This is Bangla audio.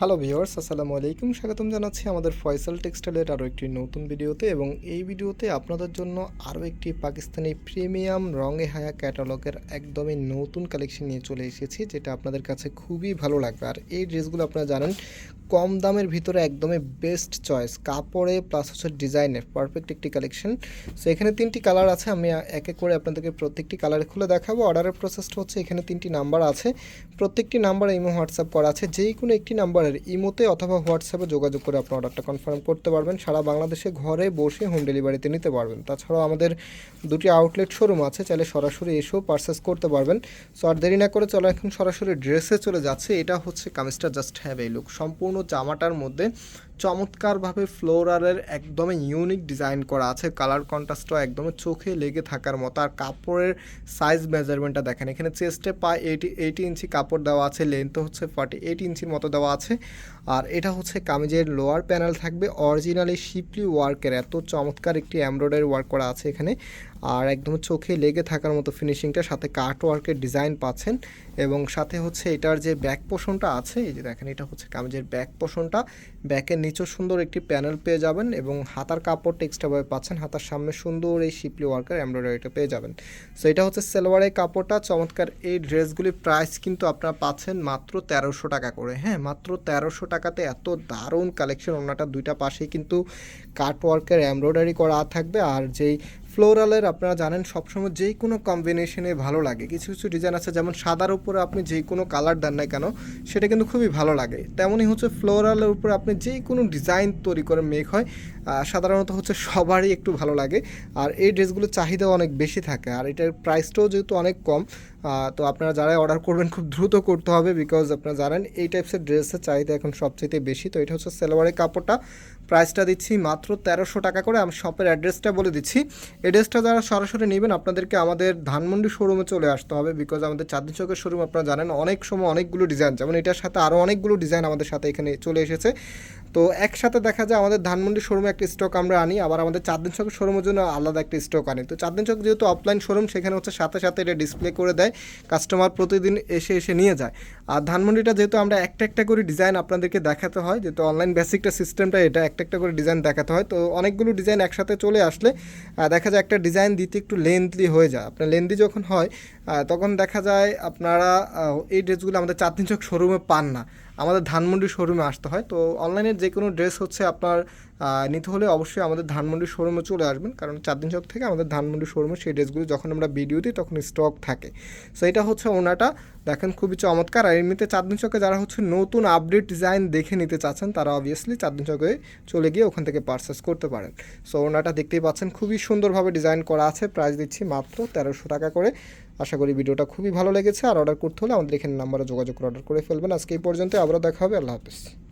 হ্যালো ভিওর্স আসসালামু আলাইকুম। স্বাগতম জানাচ্ছি আমাদের ফয়সাল টেক্সটাইলের আরও একটি নতুন ভিডিওতে এবং এই ভিডিওতে আপনাদের জন্য আরও একটি পাকিস্তানি প্রিমিয়াম রঙে হায়া ক্যাটালগের একদমই নতুন কালেকশন নিয়ে চলে এসেছি, যেটা আপনাদের কাছে খুবই ভালো লাগবে। আর এই ড্রেসগুলো আপনারা জানেন, কম দামের ভিতরে একদমই বেস্ট চয়েস কাপড়ে প্লাস হচ্ছে ডিজাইনের পারফেক্ট একটি কালেকশন। সো এখানে তিনটি কালার আছে, আমি এক এক করে আপনাদেরকে প্রত্যেকটি কালার খুলে দেখাবো। অর্ডারের প্রসেসটা হচ্ছে এখানে তিনটি নাম্বার আছে। প্রত্যেকটি নাম্বার ইমো হোয়াটসঅ্যাপ করা আছে, যেই কোনো একটি নাম্বারের ইমোতে অথবা হোয়াটসঅ্যাপে যোগাযোগ করে আপনি অর্ডারটা কনফার্ম করতে পারবেন। সারা বাংলাদেশে ঘরে বসে হোম ডেলিভারিতে নিতে পারবেন। তাছাড়াও আমাদের দুটি আউটলেট শোরুম আছে, চাইলে সরাসরি এসেও পারচেস করতে পারবেন। সো আর দেরি না করে চলো এখন সরাসরি ড্রেসে চলে যাচ্ছে। এটা হচ্ছে কামিজটা জাস্ট হ্যাভ এই লুক। সম্পূর্ণ জামাটার মধ্যে চমৎকারভাবে ফ্লোরারের একদমই ইউনিক ডিজাইন করা আছে। কালার কন্ট্রাস্টটা একদমই চোখে লেগে থাকার মতো। আর কাপড়ের সাইজ মেজারমেন্টটা দেখেন, এখানে চেস্টে পায় এইটি এইটি ইঞ্চি কাপড় দেওয়া আছে লেন্থ হচ্ছে ফর্টি এইট ইঞ্চির মতো দেওয়া আছে। আর এটা হচ্ছে কামিজের লোয়ার প্যানেল থাকবে। অরিজিনালি শিপলি ওয়ার্কের এত চমৎকার একটি এমব্রয়ডারি ওয়ার্ক করা আছে এখানে। আর একদম চোখে লেগে থাকার মতো ফিনিশিংটা সাথে কাট ওয়ার্কের ডিজাইন পাচ্ছেন। এবং সাথে হচ্ছে এটার যে ব্যাক পোষণটা আছে, এই যে দেখেন, এটা হচ্ছে কামিজের ব্যাক পোষণটা ব্যাকের নিচেও সুন্দর একটি প্যানেল পেয়ে যাবেন এবং হাতার কাপড়টা এক্সট্রাভাবে পাচ্ছেন। হাতার সামনে সুন্দর এই শিপলি ওয়ার্কের এমব্রয়ডারিটা পেয়ে যাবেন। সো এটা হচ্ছে সেলোয়ারের কাপড়টা, চমৎকার। এই ড্রেসগুলির প্রাইস কিন্তু আপনারা পাচ্ছেন মাত্র তেরোশো টাকা করে। হ্যাঁ মাত্র তেরোশো টাকাতে এত দারুণ কালেকশন ওনাটা দুইটা পাশেই কিন্তু কাটওয়ার্কের এমব্রয়ডারি করা থাকবে আর যেই ফ্লোরালের আপনারা জানেন সবসময় যেই কোনো কম্বিনেশনে ভালো লাগে। কিছু কিছু ডিজাইন আছে, যেমন সাদার উপরে আপনি যেই কোনো কালার দেন না কেন, সেটা কিন্তু খুবই ভালো লাগে। তেমনই হচ্ছে ফ্লোরালের উপরে আপনি যেই কোনো ডিজাইন তৈরি করে মেক হয় সাধারণত হচ্ছে সবারই একটু ভালো লাগে। আর এই ড্রেসগুলোর চাহিদা অনেক বেশি থাকে। আর এটার প্রাইসটাও যেহেতু অনেক কম তো আপনারা যারাই অর্ডার করবেন খুব দ্রুত করতে হবে বিকজ আপনারা জানেন এই টাইপসের ড্রেসের চাহিদা এখন সবচেয়ে বেশি। তো এটা হচ্ছে সেলোয়ারের কাপড়টা। প্রাইসটা দিচ্ছি মাত্র তেরোশো টাকা করে। আমি শপের অ্যাড্রেসটা বলে দিচ্ছি। অ্যাড্রেসটা যারা সরাসরি নেবেন, আপনাদেরকে আমাদের ধানমন্ডি শোরুমে চলে আসতে হবে বিকজ আমাদের চাঁদনি চৌকের শোরুম আপনারা জানেন, অনেক সময় অনেকগুলো ডিজাইন যেমন এটার সাথে আরও অনেকগুলো ডিজাইন আমাদের সাথে এখানে চলে এসেছে। তো একসাথে দেখা যায় আমাদের ধানমন্ডি শোরুমে একটা স্টক আমরা আনি, আবার আমাদের চাঁদনি চকের শোরুমের জন্য আলাদা একটা স্টক আনি। তো চাঁদনি চক যেহেতু অফলাইন শোরুম সেখানে হচ্ছে সাথে সাথে এটা ডিসপ্লে করে দেয় কাস্টমার প্রতিদিন এসে এসে নিয়ে যায়। আর ধানমন্ডিটা যেহেতু আমরা একটা একটা করে ডিজাইন আপনাদেরকে দেখাতে হয়, যেহেতু অনলাইন বেসিকটা সিস্টেমটা এটা একটা একটা করে ডিজাইন দেখাতে হয়। তো অনেকগুলো ডিজাইন একসাথে চলে আসলে দেখা যায় একটা ডিজাইন দিতে একটু লেন্থলি হয়ে যায়। আপনার লেন্থি যখন হয় তখন দেখা যায় আপনারা এই ড্রেসগুলো আমাদের চাঁদনি চক শোরুমে পান না। আমাদের ধানমন্ডি শোরুমে আসতে হয়। তো অনলাইনের যে কোনো ড্রেস হচ্ছে আপনার নিতে হলে অবশ্যই আমাদের ধানমন্ডি শোরুমে চলে আসবেন। কারণ চাঁদনি চক থেকে আমাদের ধানমন্ডি শোরুমে সেই ড্রেসগুলো যখন আমরা ভিডিও দিই তখন স্টক থাকে। সো এটা হচ্ছে ওনাটা। দেখেন খুবই চমৎকার। আর এমনিতে চাঁদনি চকে যারা হচ্ছে নতুন আপডেট ডিজাইন দেখে নিতে চাচ্ছেন, তারা অবভিয়াসলি চাঁদনি চকে চলে গিয়ে ওখান থেকে পারচেস করতে পারেন। সো ওনাটা দেখতেই পাচ্ছেন। খুবই সুন্দরভাবে ডিজাইন করা আছে। প্রাইস দিচ্ছি মাত্র তেরোশো টাকা করে। আশা করি ভিডিওটা খুবই ভালো লেগেছে। আর অর্ডার করতে হলে আমাদের এখানে নাম্বারে যোগাযোগ করে অর্ডার করে ফেলবেন। আজকে এই পর্যন্ত আবারও দেখা হবে। আল্লাহ হাফিজ।